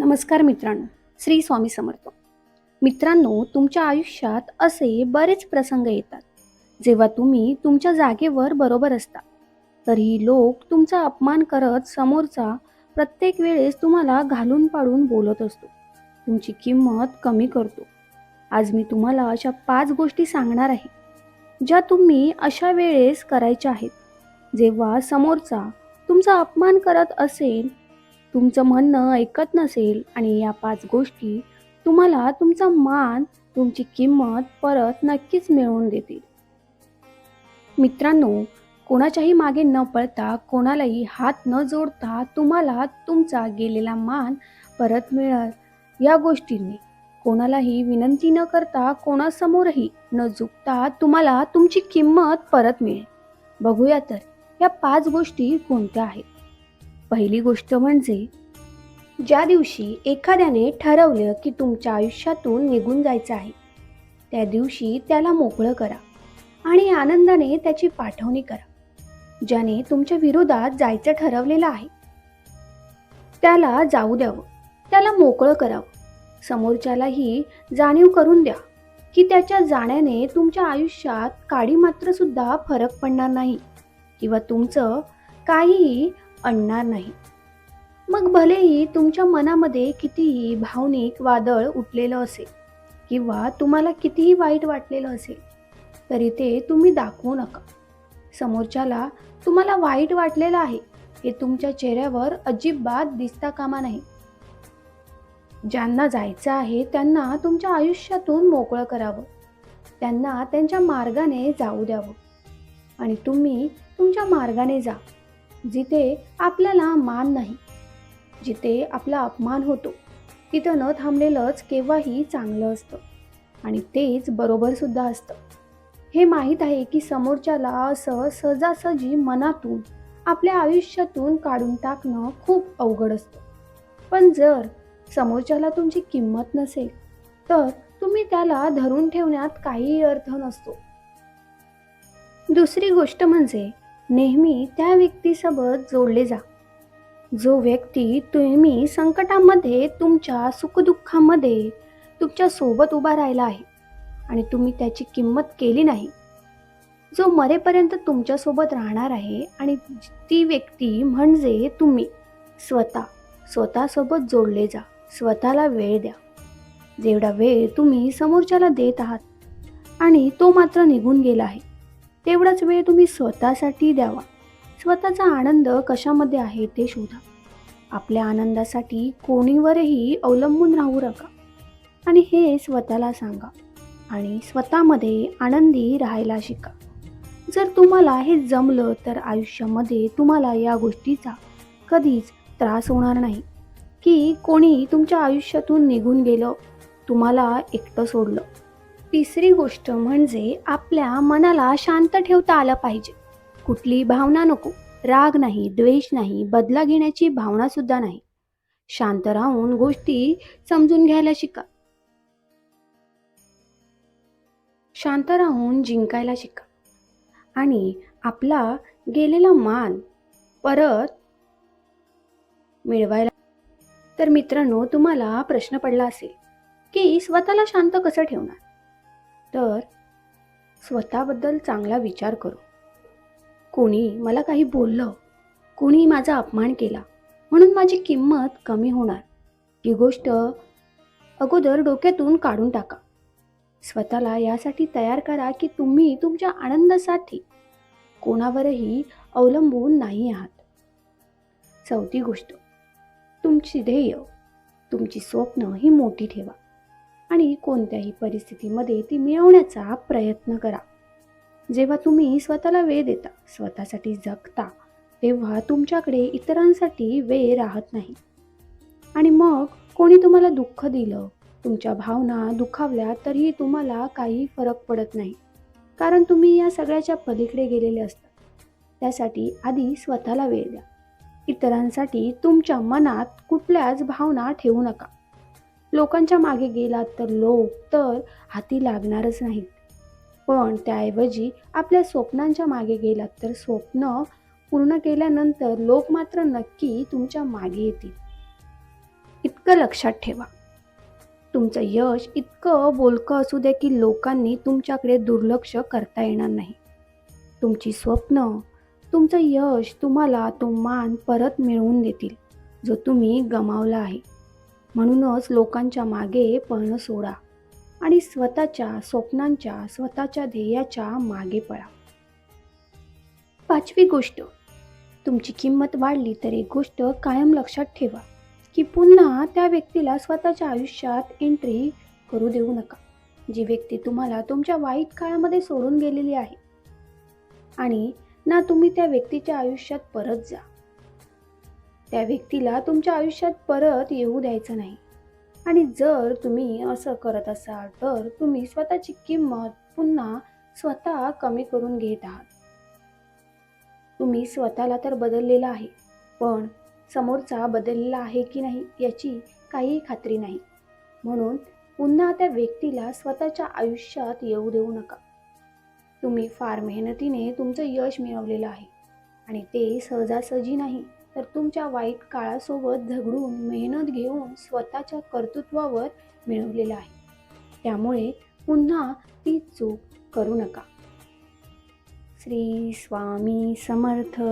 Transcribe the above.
नमस्कार मित्रांनो श्री स्वामी समर्थ. मित्रांनो तुमच्या आयुष्यात असे बरेच प्रसंग येतात. जेव्हा तुम्ही तुमच्या जागेवर बरोबर असता तरीही लोक तुमचा अपमान करत समोरचा प्रत्येक वेळेस तुम्हाला घालून पाडून बोलत असतो. तुमची किंमत कमी करतो. आज मी तुम्हाला अशा पाच गोष्टी सांगणार आहे ज्या तुम्ही अशा वेळेस करायच्या आहेत. जेव्हा समोरचा तुमचा अपमान करत असेल तुमचं म्हणणं ऐकत नसेल आणि या पाच गोष्टी तुम्हाला तुमचा मान तुमची किंमत परत नक्कीच मिळवून देतील. मित्रांनो कोणाच्याही मागे न पळता कोणालाही हात न जोडता तुम्हाला तुमचा गेलेला मान परत मिळेल. या गोष्टींनी कोणालाही विनंती न करता कोणासमोरही न झुकता तुम्हाला तुमची किंमत परत मिळेल. बघूया तर या पाच गोष्टी कोणत्या आहेत? पहिली गोष्ट म्हणजे ज्या दिवशी एखाद्याने ठरवलं की तुमच्या आयुष्यातून निघून जायचं आहे त्या दिवशी त्याला मोकळं करा आणि आनंदाने त्याची पाठवणी करा ज्याने तुमच्या विरोधात जायचं ठरवलेलं आहे. त्याला जाऊ द्यावं त्याला मोकळं करावं समोरच्यालाही जाणीव करून द्या की त्याच्या जाण्याने तुमच्या आयुष्यात काडी मात्र सुद्धा फरक पडणार नाही किंवा तुमचं काहीही आणणार नाही. मग भलेही तुमच्या मनामध्ये कितीही भावनिक वादळ उठलेलं असेल किंवा तुम्हाला कितीही वाईट वाटलेलं असेल तरी ते तुम्ही दाखवू नका. समोरच्याला तुम्हाला वाईट वाटलेलं आहे हे तुमच्या चेहऱ्यावर अजिबात दिसता कामा नाही. ज्यांना जायचं आहे त्यांना तुमच्या आयुष्यातून मोकळं करावं. त्यांना त्यांच्या मार्गाने जाऊ द्यावं. आणि तुम्ही तुमच्या मार्गाने जा. जिथे आपल्याला मान नाही जिथे आपला अपमान होतो तिथं न थांबलेलंच केव्हाही चांगलं असतं आणि तेच बरोबरसुद्धा असतं. हे माहीत आहे की समोरच्याला असं सहजासहजी मनातून आपल्या आयुष्यातून काढून टाकणं खूप अवघड असतं. पण जर समोरच्याला तुमची किंमत नसेल तर तुम्ही त्याला धरून ठेवण्यात काहीही अर्थ नसतो. दुसरी गोष्ट म्हणजे नेहमी त्या व्यक्तीसोबत जोडले जा. जो व्यक्ती तुम्ही संकटामध्ये तुमच्या सुखदुःखामध्ये तुमच्यासोबत उभा राहिला आहे आणि तुम्ही त्याची किंमत केली नाही जो मरेपर्यंत तुमच्यासोबत राहणार आहे आणि ती व्यक्ती म्हणजे तुम्ही. स्वतः स्वतःसोबत जोडले जा स्वतःला वेळ द्या. जेवढा वेळ तुम्ही समोरच्याला देत आहात आणि तो मात्र निघून गेला आहे. तेवढाच वेळ तुम्ही स्वतःसाठी द्यावा. स्वतःचा आनंद कशामध्ये आहे ते शोधा. आपल्या आनंदासाठी कोणीवरही अवलंबून राहू नका. आणि हे स्वतःला सांगा आणि स्वतःमध्ये आनंदी राहायला शिका. जर तुम्हाला हे जमलं तर आयुष्यामध्ये तुम्हाला या गोष्टीचा कधीच त्रास होणार नाही. की कोणी तुमच्या आयुष्यातून निघून गेलं तुम्हाला एकटं सोडलं तिसरी गोष्ट म्हणजे आपल्या मनाला शांत ठेवता आलं पाहिजे. कुठली भावना नको राग नाही द्वेष नाही बदला घेण्याची भावना सुद्धा नाही. शांत राहून गोष्टी समजून घ्यायला शिका. शांत राहून जिंकायला शिका. आणि आपला गेलेला मान परत मिळवायला तर मित्रांनो तुम्हाला प्रश्न पडला असेल की स्वतःला शांत कसं ठेवणार? तर स्वतःबद्दल चांगला विचार करू. कोणी मला काही बोललं कोणी माझा अपमान केला म्हणून माझी किंमत कमी होणार. ही गोष्ट अगोदर डोक्यातून काढून टाका. स्वतःला यासाठी तयार करा की तुम्ही तुमच्या आनंदासाठी कोणावरही अवलंबून नाही आहात. चौथी गोष्ट तुमची ध्येय तुमची स्वप्न ही मोठी ठेवा. आणि कोणत्याही परिस्थितीमध्ये ती मिळवण्याचा प्रयत्न करा. जेव्हा तुम्ही स्वतःला वेळ देता स्वतःसाठी जगता तेव्हा तुमच्याकडे इतरांसाठी वेळ राहत नाही. आणि मग कोणी तुम्हाला दुःख दिलं तुमच्या भावना दुखावल्या तरीही तुम्हाला काही फरक पडत नाही. कारण तुम्ही या सगळ्याच्या पलीकडे गेलेले असतात त्यासाठी आधी स्वतःला वेळ द्या. इतरांसाठी तुमच्या मनात कुठल्याच भावना ठेवू नका. लोकांच्या मागे गेलात तर लोक तर हाती लागणारच नाहीत. पण त्याऐवजी आपल्या स्वप्नांच्या मागे गेलात तर स्वप्न पूर्ण केल्यानंतर लोक मात्र नक्की तुमच्या मागे येतील. इतकं लक्षात ठेवा. तुमचं यश इतकं बोलकं असू द्या की लोकांनी तुमच्याकडे दुर्लक्ष करता येणार नाही. तुमची स्वप्न तुमचं यश तुम्हाला तो मान परत मिळवून देतील जो तुम्ही गमावला आहे. म्हणूनच लोकांच्या मागे पळणं सोडा आणि स्वतःच्या स्वप्नांच्या स्वतःच्या ध्येयाच्या मागे पळा. पाचवी गोष्ट तुमची किंमत वाढली तर एक गोष्ट कायम लक्षात ठेवा की पुन्हा त्या व्यक्तीला स्वतःच्या आयुष्यात एंट्री करू देऊ नका. जी व्यक्ती तुम्हाला तुमच्या वाईट काळामध्ये सोडून गेलेली आहे. आणि ना तुम्ही त्या व्यक्तीच्या आयुष्यात परत जा. त्या व्यक्तीला तुमच्या आयुष्यात परत येऊ द्यायचं नाही. आणि जर तुम्ही असं करत असाल तर तुम्ही स्वतःची किंमत पुन्हा स्वतः कमी करून घेत आहात. तुम्ही स्वतःला तर बदललेला आहे पण समोरचा बदललेला आहे की नाही याची काहीही खात्री नाही. म्हणून पुन्हा त्या व्यक्तीला स्वतःच्या आयुष्यात येऊ देऊ नका. तुम्ही फार मेहनतीने तुमचं यश मिळवलेलं आहे आणि ते सहजासहजी नाही. तर तुमच्या वाईट काळासोबत झगडून मेहनत घेऊन स्वतःच्या कर्तृत्वावर मिळवलेलं आहे. त्यामुळे पुन्हा ती चूक करू नका. श्री स्वामी समर्थ.